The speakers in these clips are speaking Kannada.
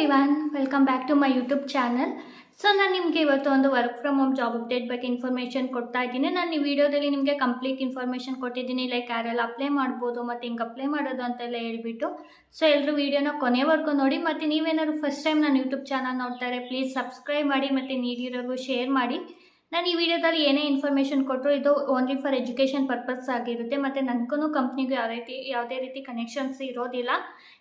Everyone welcome back to my YouTube channel so ನಾನು ನಿಮಗೆ ಇವತ್ತು ಒಂದು work from home job update ಬಗ್ಗೆ ಇನ್ಫಾರ್ಮೇಷನ್ ಕೊಡ್ತಾ ಇದ್ದೀನಿ. ನಾನು ಈ ವಿಡಿಯೋದಲ್ಲಿ ನಿಮಗೆ ಕಂಪ್ಲೀಟ್ ಇನ್ಫಾರ್ಮೇಷನ್ ಕೊಟ್ಟಿದ್ದೀನಿ. ಲೈಕ್ ಯಾರೆಲ್ಲ ಅಪ್ಲೈ ಮಾಡ್ಬೋದು, ಮತ್ತು ಹಿಂಗೆ ಅಪ್ಲೈ ಮಾಡೋದು ಅಂತೆಲ್ಲ ಹೇಳ್ಬಿಟ್ಟು. ಸೊ ಎಲ್ಲರೂ ವೀಡಿಯೋನ ಕೊನೆವರೆಗೂ ನೋಡಿ. ಮತ್ತು ನೀವೇನಾದ್ರು ಫಸ್ಟ್ ಟೈಮ್ ನಾನು ಯೂಟ್ಯೂಬ್ ಚಾನಲ್ ನೋಡ್ತಾರೆ ಪ್ಲೀಸ್ ಸಬ್ಸ್ಕ್ರೈಬ್ ಮಾಡಿ, ಮತ್ತು ನೀಡಿರೋರ್ಗೂ ಶೇರ್ ಮಾಡಿ. ನಾನು ಈ ವಿಡಿಯೋದಲ್ಲಿ ಏನೇ ಇನ್ಫಾರ್ಮೇಷನ್ ಕೊಟ್ಟರು ಇದು ಓನ್ಲಿ ಫಾರ್ ಎಜುಕೇಷನ್ ಪರ್ಪಸ್ ಆಗಿರುತ್ತೆ. ಮತ್ತು ನನಗೂ ಕಂಪ್ನಿಗೂ ಯಾವ ರೀತಿ, ಯಾವುದೇ ರೀತಿ ಕನೆಕ್ಷನ್ಸ್ ಇರೋದಿಲ್ಲ.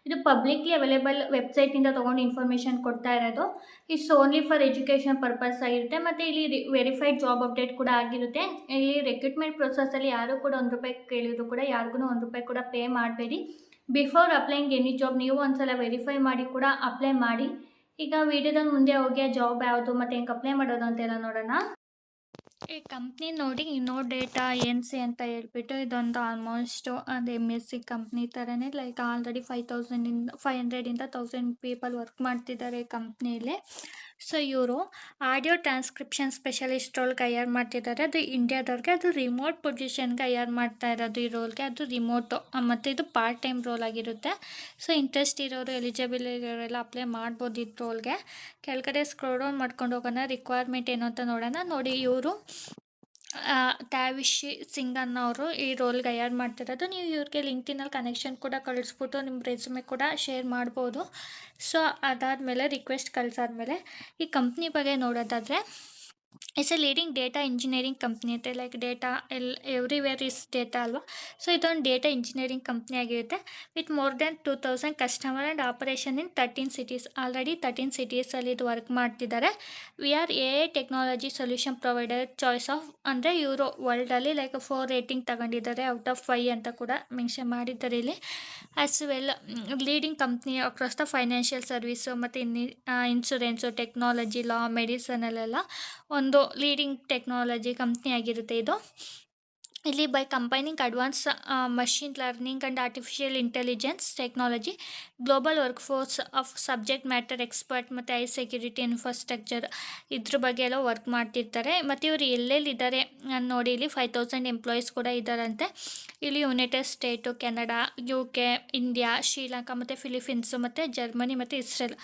ಇದು ಪಬ್ಲಿಕ್ಲಿ ಅವೈಲೇಬಲ್ ವೆಬ್ಸೈಟಿಂದ ತೊಗೊಂಡು ಇನ್ಫಾರ್ಮೇಷನ್ ಕೊಡ್ತಾ ಇರೋದು. It's only for education purpose ಆಗಿರುತ್ತೆ. ಮತ್ತು ಇಲ್ಲಿ ವೆರಿಫೈಡ್ ಜಾಬ್ ಅಪ್ಡೇಟ್ ಕೂಡ ಆಗಿರುತ್ತೆ. ಇಲ್ಲಿ ರೆಕ್ರೂಟ್ಮೆಂಟ್ ಪ್ರೊಸೆಸಲ್ಲಿ ಯಾರು ಕೂಡ ಒಂದು ರೂಪಾಯಿ ಕೇಳಿದ್ರು ಕೂಡ ಯಾರಿಗೂ ಒಂದು ರೂಪಾಯಿ ಕೂಡ ಪೇ ಮಾಡಬೇಡಿ. ಬಿಫೋರ್ ಅಪ್ಲೈಂಗ್ ಎನಿ ಜಾಬ್ ನೀವು ಒಂದ್ಸಲ ವೆರಿಫೈ ಮಾಡಿ ಕೂಡ ಅಪ್ಲೈ ಮಾಡಿ. ಈಗ ವಿಡಿಯೋದಲ್ಲಿ ಮುಂದೆ ಹೋಗಿ ಜಾಬ್ ಯಾವುದು, ಮತ್ತು ಹೆಂಗೆ ಅಪ್ಲೈ ಮಾಡೋದು ಅಂತೆಲ್ಲ ನೋಡೋಣ. ಈ ಕಂಪ್ನಿ ನೋಡಿ, ಇನ್ನೋ ಡೇಟಾ ಎನ್ ಸಿ ಅಂತ ಹೇಳ್ಬಿಟ್ಟು ಇದೊಂದು ಆಲ್ಮೋಸ್ಟ್ ಅದು ಎಂ ಎಸ್ ಸಿ ಕಂಪ್ನಿ ಥರನೇ ಲೈಕ್ ಆಲ್ರೆಡಿ ಫೈವ್ ತೌಸಂಡಿಂದ ಫೈವ್ ಹಂಡ್ರೆಡಿಂದ ತೌಸಂಡ್ ಪೀಪಲ್ ವರ್ಕ್ ಮಾಡ್ತಿದ್ದಾರೆ ಕಂಪ್ನಿಯಲ್ಲಿ ಸೊ ಇವರು ಆಡಿಯೋ ಟ್ರಾನ್ಸ್ಕ್ರಿಪ್ಷನ್ ಸ್ಪೆಷಲಿಸ್ಟ್ ರೋಲ್ಗೆ ಹೈಯರ್ ಮಾಡ್ತಿದ್ದಾರೆ ಅದು ಇಂಡಿಯಾದವ್ರಿಗೆ ಅದು ರಿಮೋಟ್ ಪೊಸಿಷನ್ಗೆ ಹೈಯರ್ ಮಾಡ್ತಾ ಇರೋದು ಈ ರೋಲ್ಗೆ ಅದು ರಿಮೋಟು ಮತ್ತು ಇದು ಪಾರ್ಟ್ ಟೈಮ್ ರೋಲ್ ಆಗಿರುತ್ತೆ. ಸೊ ಇಂಟ್ರೆಸ್ಟ್ ಇರೋರು ಎಲಿಜಿಬಲ್ ಇರೋರೆಲ್ಲ ಅಪ್ಲೈ ಮಾಡ್ಬೋದು ಇದು ರೋಲ್ಗೆ ಕೆಳಗಡೆ ಸ್ಕ್ರೋಲ್ ಡೌನ್ ಮಾಡ್ಕೊಂಡು ಹೋಗೋಣ. ರಿಕ್ವೈರ್ಮೆಂಟ್ ಏನು ಅಂತ ನೋಡೋಣ. ನೋಡಿ ಇವರು ಟ್ಯಾವಿಶಿ ಸಿಂಗ್ ಅನ್ನೋರು ಈ ರೋಲ್ಗೆ ಹೈಯರ್ ಮಾಡ್ತಿರೋದು. ನೀವು ಇವ್ರಿಗೆ ಲಿಂಕ್ಟಿನಲ್ಲಿ ಕನೆಕ್ಷನ್ ಕೂಡ ಕಳಿಸ್ಬಿಟ್ಟು ನಿಮ್ಮ ರೆಸ್ಯೂಮೆ ಕೂಡ ಶೇರ್ ಮಾಡ್ಬೋದು. ಸೊ ಅದಾದಮೇಲೆ ರಿಕ್ವೆಸ್ಟ್ ಕಳಿಸಾದ್ಮೇಲೆ ಈ ಕಂಪ್ನಿ ಬಗ್ಗೆ ನೋಡೋದಾದರೆ it's a leading data engineering company ಅಂತ ಲೈಕ್ ಡೇಟಾ ಎಲ್ ಎವ್ರಿವೇರ್ ಇಸ್ ಡೇಟಾ ಅಲ್ವಾ ಸೊ ಇದೊಂದು ಡೇಟಾ ಇಂಜಿನಿಯರಿಂಗ್ ಕಂಪ್ನಿ ಆಗಿರುತ್ತೆ. With more than two thousand customer and operation in thirteen cities already thirteen ಸಿಟೀಸಲ್ಲಿ ಇದು ವರ್ಕ್ ಮಾಡ್ತಿದ್ದಾರೆ. We are A I technology solution provider choice of ಅಂದರೆ ಯೂರೋ ವರ್ಲ್ಡಲ್ಲಿ ಲೈಕ್ ಫೋರ್ ರೇಟಿಂಗ್ ತಗೊಂಡಿದ್ದಾರೆ ಔಟ್ ಆಫ್ ಫೈ ಅಂತ ಕೂಡ ಮೆನ್ಷನ್ ಮಾಡಿದ್ದಾರೆ ಇಲ್ಲಿ. As well leading company across the financial service ಮತ್ತು ಇನ್ ಇನ್ಶೂರೆನ್ಸು ಟೆಕ್ನಾಲಜಿ ಲಾ ಮೆಡಿಸನಲ್ಲೆಲ್ಲ ಒಂದು ಲೀಡಿಂಗ್ ಟೆಕ್ನಾಲಜಿ ಕಂಪ್ನಿ ಆಗಿರುತ್ತೆ ಇದು. ಇಲ್ಲಿ by combining advance machine learning and artificial intelligence technology global workforce of subject matter expert ಮತ್ತು ಐ ಸೆಕ್ಯೂರಿಟಿ ಇನ್ಫ್ರಾಸ್ಟ್ರಕ್ಚರ್ ಇದ್ರ ಬಗ್ಗೆ ಎಲ್ಲ ವರ್ಕ್ ಮಾಡ್ತಿರ್ತಾರೆ. ಮತ್ತು ಇವರು ಎಲ್ಲೆಲ್ಲಿದ್ದಾರೆ ನೋಡಿ ಇಲ್ಲಿ ಫೈವ್ ತೌಸಂಡ್ ಎಂಪ್ಲಾಯೀಸ್ ಕೂಡ ಇದ್ದಾರಂತೆ ಇಲ್ಲಿ United state Canada U K India Sri Lanka ಮತ್ತು ಫಿಲಿಪೀನ್ಸು ಮತ್ತು ಜರ್ಮನಿ ಮತ್ತು ಇಸ್ರೇಲ್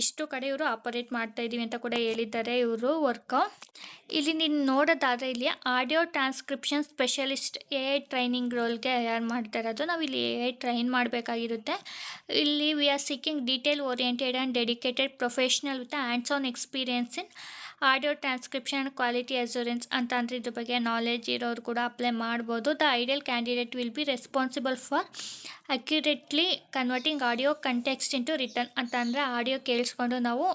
ಇಷ್ಟು ಕಡೆ ಇವರು ಆಪರೇಟ್ ಮಾಡ್ತಾ ಇದ್ದೀವಿ ಅಂತ ಕೂಡ ಹೇಳಿದ್ದಾರೆ ಇವರು ವರ್ಕು ಇಲ್ಲಿ ನೀನು ನೋಡೋದಾದರೆ ಇಲ್ಲಿ audio transcription specialist A I training ರೋಲ್ಗೆ hire ಮಾಡ್ತಾ ಇರೋದು, ನಾವು ಇಲ್ಲಿ ಎ ಐ ಟ್ರೈನ್ ಮಾಡಬೇಕಾಗಿರುತ್ತೆ. ಇಲ್ಲಿ we are seeking detail oriented and dedicated professional with hands on experience in audio transcription quality assurance ಅಂತ ಅಂದರೆ ಇದ್ರ ಬಗ್ಗೆ ನಾಲೆಜ್ ಇರೋರು ಕೂಡ ಅಪ್ಲೈ ಮಾಡ್ಬೋದು. The ideal candidate will be responsible for accurately converting audio context into return ಅಂತ ಅಂದರೆ ಆಡಿಯೋ ಕೇಳಿಸ್ಕೊಂಡು ನಾವು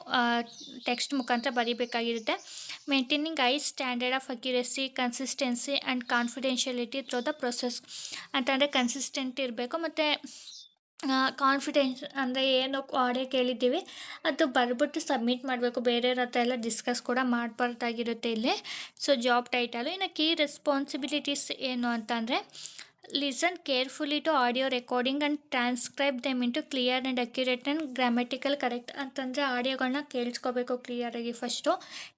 ಟೆಕ್ಸ್ಟ್ ಮುಖಾಂತರ ಬರೀಬೇಕಾಗಿರುತ್ತೆ. Maintaining high standard of accuracy consistency and confidentiality through the process ಅಂತಂದರೆ ಕನ್ಸಿಸ್ಟೆಂಟ್ ಇರಬೇಕು. ಮತ್ತು ಕಾನ್ಫಿಡೆನ್ಸ್ ಅಂದರೆ ಏನು ಆಡಿಯೋ ಕೇಳಿದ್ದೀವಿ, ಅದು ಬರ್ಬಿಟ್ಟು ಸಬ್ಮಿಟ್ ಮಾಡಬೇಕು. ಬೇರೆಯವ್ರ ಹತ್ರ ಎಲ್ಲ ಡಿಸ್ಕಸ್ ಕೂಡ ಮಾಡಬಾರ್ದಾಗಿರುತ್ತೆ ಇಲ್ಲಿ. ಸೊ ಜಾಬ್ ಟೈಟಲು ಇನ್ನು ಕೀ ರೆಸ್ಪಾನ್ಸಿಬಿಲಿಟೀಸ್ ಏನು ಅಂತಂದರೆ listen carefully to audio recording and transcribe them into clear and accurate and grammatical correct ಅಂತಂದರೆ ಆಡಿಯೋಗಳನ್ನ ಕೇಳಿಸ್ಕೋಬೇಕು ಕ್ಲಿಯರಾಗಿ ಫಸ್ಟು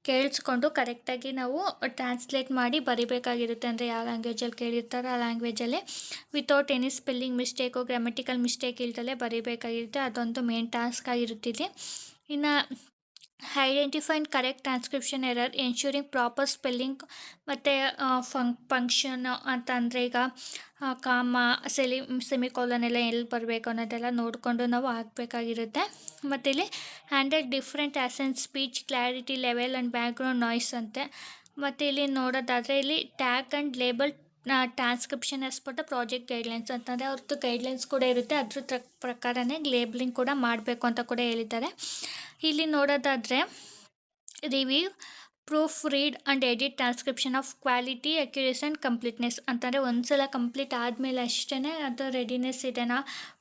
ಕೇಳಿಸ್ಕೊಂಡು ಕರೆಕ್ಟಾಗಿ ನಾವು ಟ್ರಾನ್ಸ್ಲೇಟ್ ಮಾಡಿ ಬರಿಬೇಕಾಗಿರುತ್ತೆ. ಅಂದರೆ ಯಾವ ಲ್ಯಾಂಗ್ವೇಜಲ್ಲಿ ಕೇಳಿರ್ತಾರೋ ಆ ಲ್ಯಾಂಗ್ವೇಜಲ್ಲೇ without any spelling mistake grammatical mistake ಇಲ್ದಲೇ ಬರಿಬೇಕಾಗಿರುತ್ತೆ. ಅದೊಂದು ಮೇನ್ ಟಾಸ್ಕ್ ಆಗಿರುತ್ತಿದೆ ಇನ್ನು identify and correct transcription error ensuring proper spelling ಮತ್ತು ಫಂಕ್ ಫಂಕ್ಷನ್ ಅಂತಂದರೆ ಈಗ ಕಾಮ, ಸೆಲಿ, ಸೆಮಿಕೋಲನ್ ಎಲ್ಲ ಎಲ್ಲಿ ಬರಬೇಕು ಅನ್ನೋದೆಲ್ಲ ನೋಡಿಕೊಂಡು ನಾವು ಹಾಕಬೇಕಾಗಿರುತ್ತೆ ಮತ್ತು ಇಲ್ಲಿ hundred different accent speech, clarity, level and background noise ಅಂತೆ. ಮತ್ತು ಇಲ್ಲಿ ನೋಡೋದಾದರೆ ಇಲ್ಲಿ tag and label transcription as project guidelines ಅಂತಂದರೆ ಅವ್ರದ್ದು ಗೈಡ್ಲೈನ್ಸ್ ಕೂಡ ಇರುತ್ತೆ. ಅದ್ರ ಪ್ರಕಾರನೇ ಲೇಬ್ಲಿಂಗ್ ಕೂಡ ಮಾಡಬೇಕು ಅಂತ ಕೂಡ ಹೇಳಿದ್ದಾರೆ. ಇಲ್ಲಿ ನೋಡೋದಾದರೆ review proofread and edit transcription of quality accuracy and completeness ಅಂತಂದರೆ ಒಂದು ಸಲ ಕಂಪ್ಲೀಟ್ ಆದಮೇಲೆ ಅಷ್ಟೇ ಅದು ರೆಡಿನೆಸ್ ಇದೆನಾ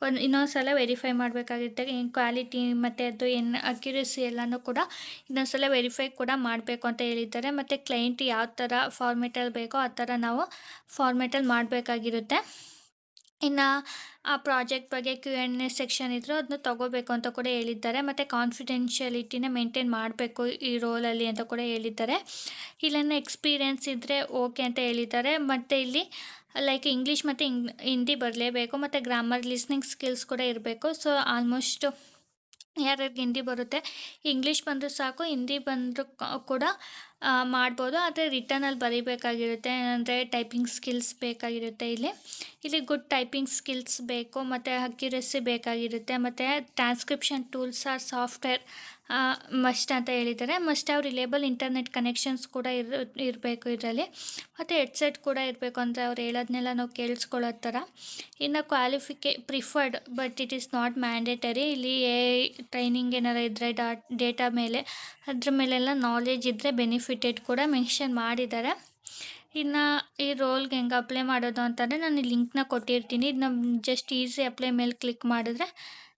ಒಂದು ಇನ್ನೊಂದು ಸಲ ವೆರಿಫೈ ಮಾಡಬೇಕಾಗಿದ್ದಾಗ ಏನು ಕ್ವಾಲಿಟಿ ಮತ್ತು ಅದು ಏನು ಅಕ್ಯುರೇಸಿ ಎಲ್ಲನೂ ಕೂಡ ಇನ್ನೊಂದು ಸಲ ವೆರಿಫೈ ಕೂಡ ಮಾಡಬೇಕು ಅಂತ ಹೇಳಿದ್ದಾರೆ. ಮತ್ತು ಕ್ಲೈಂಟ್ ಯಾವ ಥರ ಫಾರ್ಮೆಟಲ್ಲಿ ಬೇಕೋ ಆ ಥರ ನಾವು ಫಾರ್ಮೆಟಲ್ಲಿ ಮಾಡಬೇಕಾಗಿರುತ್ತೆ. ಇನ್ನು ಆ ಪ್ರಾಜೆಕ್ಟ್ ಬಗ್ಗೆ ಕ್ಯೂ ಎನ್ ಸೆಕ್ಷನ್ ಇದ್ದರೂ ಅದನ್ನ ತೊಗೋಬೇಕು ಅಂತ ಕೂಡ ಹೇಳಿದ್ದಾರೆ. ಮತ್ತು ಕಾನ್ಫಿಡೆನ್ಷಿಯಲಿಟಿನ ಮೇಂಟೈನ್ ಮಾಡಬೇಕು ಈ ರೋಲಲ್ಲಿ ಅಂತ ಕೂಡ ಹೇಳಿದ್ದಾರೆ. ಇಲ್ಲೇನು ಎಕ್ಸ್ಪೀರಿಯೆನ್ಸ್ ಇದ್ದರೆ ಓಕೆ ಅಂತ ಹೇಳಿದ್ದಾರೆ. ಮತ್ತು ಇಲ್ಲಿ ಲೈಕ್ ಇಂಗ್ಲೀಷ್ ಮತ್ತು ಹಿಂದಿ ಬರಲೇಬೇಕು. ಮತ್ತು ಗ್ರಾಮರ್ ಲಿಸ್ನಿಂಗ್ ಸ್ಕಿಲ್ಸ್ ಕೂಡ ಇರಬೇಕು. ಸೊ ಆಲ್ಮೋಸ್ಟ್ ಯಾರ್ಯಾರಿಗೆ ಹಿಂದಿ ಬರುತ್ತೆ ಇಂಗ್ಲೀಷ್ ಬಂದರೂ ಸಾಕು ಹಿಂದಿ ಬಂದರೂ ಕೂಡ ಮಾಡ್ಬೋದು. ಆದರೆ ರಿಟರ್ನಲ್ಲಿ ಬರೀಬೇಕಾಗಿರುತ್ತೆ. ಏನಂದರೆ ಟೈಪಿಂಗ್ ಸ್ಕಿಲ್ಸ್ ಬೇಕಾಗಿರುತ್ತೆ ಇಲ್ಲಿ. ಇಲ್ಲಿ ಗುಡ್ ಟೈಪಿಂಗ್ ಸ್ಕಿಲ್ಸ್ ಬೇಕು. ಮತ್ತು ಅಕ್ಯುರೆಸಿ ಬೇಕಾಗಿರುತ್ತೆ. ಮತ್ತು transcription tools or software must ಅಂತ ಹೇಳಿದ್ದಾರೆ. ಮಸ್ಟ್ ಅವ್ರು ರಿಲೇಬಲ್ ಇಂಟರ್ನೆಟ್ ಕನೆಕ್ಷನ್ಸ್ ಕೂಡ ಇರ್, ಇರಬೇಕು ಇದರಲ್ಲಿ. ಮತ್ತು ಹೆಡ್ಸೆಟ್ ಕೂಡ ಇರಬೇಕು ಅಂದರೆ ಅವ್ರು ಹೇಳೋದನ್ನೆಲ್ಲ ನಾವು ಕೇಳಿಸ್ಕೊಳ್ಳೋ ಥರ. ಇನ್ನು ಕ್ವಾಲಿಫಿಕೇ preferred but it is not mandatory ಇಲ್ಲಿ ಎ ಟ್ರೈನಿಂಗ್ ಏನಾರು ಇದ್ದರೆ ಡಾಟ್ ಡೇಟಾ ಮೇಲೆ, ಅದ್ರ ಮೇಲೆಲ್ಲ ನಾಲೆಜ್ ಇದ್ದರೆ ಬೆನಿಫಿಟೆಡ್ ಕೂಡ ಮೆನ್ಷನ್ ಮಾಡಿದ್ದಾರೆ. ಇನ್ನು ಈ ರೋಲ್ಗೆ ಹೆಂಗೆ ಅಪ್ಲೈ ಮಾಡೋದು ಅಂತಂದರೆ ನಾನು ಲಿಂಕ್ನ ಕೊಟ್ಟಿರ್ತೀನಿ. ಇದು ನಮ್ಮ ಜಸ್ಟ್ ಈಸಿ ಅಪ್ಲೈ ಮೇಲೆ ಕ್ಲಿಕ್ ಮಾಡಿದ್ರೆ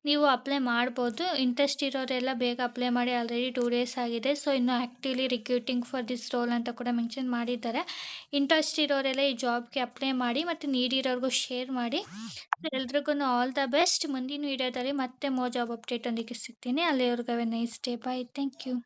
ನೀವು ಅಪ್ಲೈ ಮಾಡ್ಬೋದು. ಇಂಟ್ರೆಸ್ಟ್ ಇರೋರೆಲ್ಲ ಬೇಗ ಅಪ್ಲೈ ಮಾಡಿ ಆಲ್ರೆಡಿ ಟೂ ಡೇಸ್ ಆಗಿದೆ. ಸೊ ಇನ್ನು actively recruiting for this role ಅಂತ ಕೂಡ ಮೆನ್ಷನ್ ಮಾಡಿದ್ದಾರೆ. ಇಂಟ್ರೆಸ್ಟ್ ಇರೋರೆಲ್ಲ ಈ ಜಾಬ್ಗೆ ಅಪ್ಲೈ ಮಾಡಿ ಮತ್ತು ನೀಡಿರೋರಿಗೂ ಶೇರ್ ಮಾಡಿ. ಎಲ್ರಿಗೂ ಆಲ್ ದ ಬೆಸ್ಟ್ ಮುಂದಿನ ವೀಡಿಯೋದಲ್ಲಿ ಮತ್ತೆ ಮೋ ಜಾಬ್ ಅಪ್ಡೇಟ್ ಒಂದಿಗೆ ಸಿಗ್ತೀನಿ. ಅಲ್ಲಿವರೆಗೂ nice day bye thank you